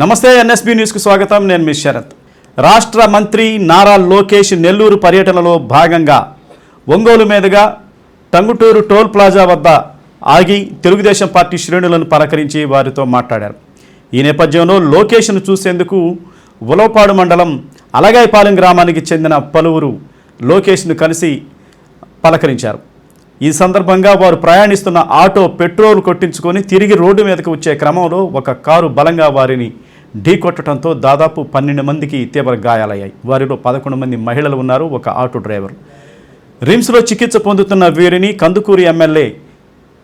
నమస్తే ఎన్ఎస్బి న్యూస్కు స్వాగతం. నేను మీ శరత్. రాష్ట్ర మంత్రి నారా లోకేష్ నెల్లూరు పర్యటనలో భాగంగా ఒంగోలు మీదుగా టంగుటూరు టోల్ ప్లాజా వద్ద ఆగి తెలుగుదేశం పార్టీ శ్రేణులను పలకరించి వారితో మాట్లాడారు. ఈ నేపథ్యంలో లోకేష్ను చూసేందుకు ఉలవపాడు మండలం అలగాయపాలెం గ్రామానికి చెందిన పలువురు లోకేష్ను కలిసి పలకరించారు. ఈ సందర్భంగా వారు ప్రయాణిస్తున్న ఆటో పెట్రోల్ కొట్టించుకొని తిరిగి రోడ్డు మీదకు వచ్చే క్రమంలో ఒక కారు బలంగా వారిని ఢీకొట్టడంతో దాదాపు పన్నెండు మందికి తీవ్ర గాయాలయ్యాయి. వారిలో పదకొండు మంది మహిళలు ఉన్నారు ఒక ఆటో డ్రైవర్. రిమ్స్లో చికిత్స పొందుతున్న వీరిని కందుకూరి ఎమ్మెల్యే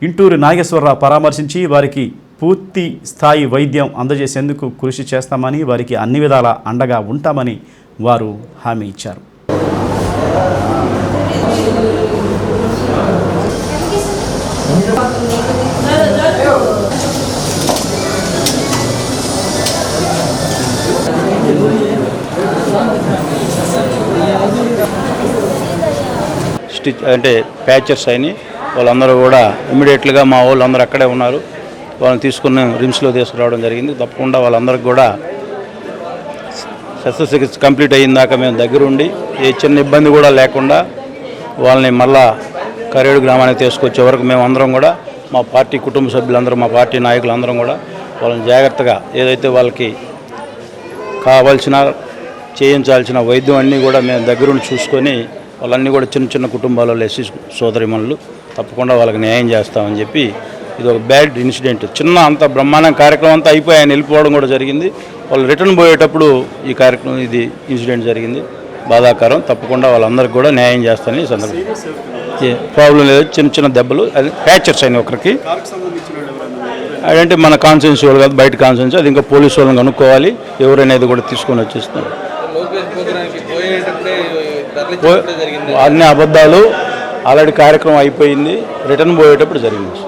ఇంటూరు నాగేశ్వరరావు పరామర్శించి వారికి పూర్తి స్థాయి వైద్యం అందజేసేందుకు కృషి చేస్తామని వారికి అన్ని విధాల అండగా ఉంటామని వారు హామీ ఇచ్చారు. స్టిచ్ అంటే ప్యాచర్స్ అయినాయి. వాళ్ళందరూ కూడా ఇమీడియట్గా మా వాళ్ళు అందరూ అక్కడే ఉన్నారు. వాళ్ళని తీసుకుని రిమ్స్లో తీసుకురావడం జరిగింది. తప్పకుండా వాళ్ళందరికీ కూడా శస్త్రచికిత్స కంప్లీట్ అయ్యిందాక మేము దగ్గరుండి ఏ చిన్న ఇబ్బంది కూడా లేకుండా వాళ్ళని మళ్ళా కరేడు గ్రామానికి తీసుకొచ్చే వరకు మేము అందరం కూడా మా పార్టీ కుటుంబ సభ్యులందరూ మా పార్టీ నాయకులందరం కూడా వాళ్ళని జాగ్రత్తగా ఏదైతే వాళ్ళకి కావాల్సిన చేయించాల్సిన వైద్యం అన్నీ కూడా మేము దగ్గరుండి చూసుకొని వాళ్ళన్నీ కూడా చిన్న చిన్న కుటుంబాలలో ఎస్సీ సోదరిమణులు తప్పకుండా వాళ్ళకి న్యాయం చేస్తామని చెప్పి ఇది ఒక బ్యాడ్ ఇన్సిడెంట్. చిన్న అంత బ్రహ్మాండం కార్యక్రమం అంతా అయిపోయి ఆయన వెళ్ళిపోవడం కూడా జరిగింది. వాళ్ళు రిటర్న్ పోయేటప్పుడు ఈ కార్యక్రమం ఇది ఇన్సిడెంట్ జరిగింది. బాధాకరం. తప్పకుండా వాళ్ళందరికీ కూడా న్యాయం చేస్తానని ఈ సందర్భంగా. ప్రాబ్లం లేదు. చిన్న చిన్న దెబ్బలు అది ఫ్రాక్చర్స్ అయినాయి ఒకరికి. అదంటే మన కాన్సెన్స్ వాళ్ళు కాదు బయట కాన్సెన్స్ అది ఇంకా పోలీసు వాళ్ళని కనుక్కోవాలి. ఎవరనేది కూడా తీసుకొని వచ్చేస్తున్నారు. అన్ని అబద్ధాలు ఆల్రెడీ కార్యక్రమం అయిపోయింది రిటర్న్ పోయేటప్పుడు జరిగింది.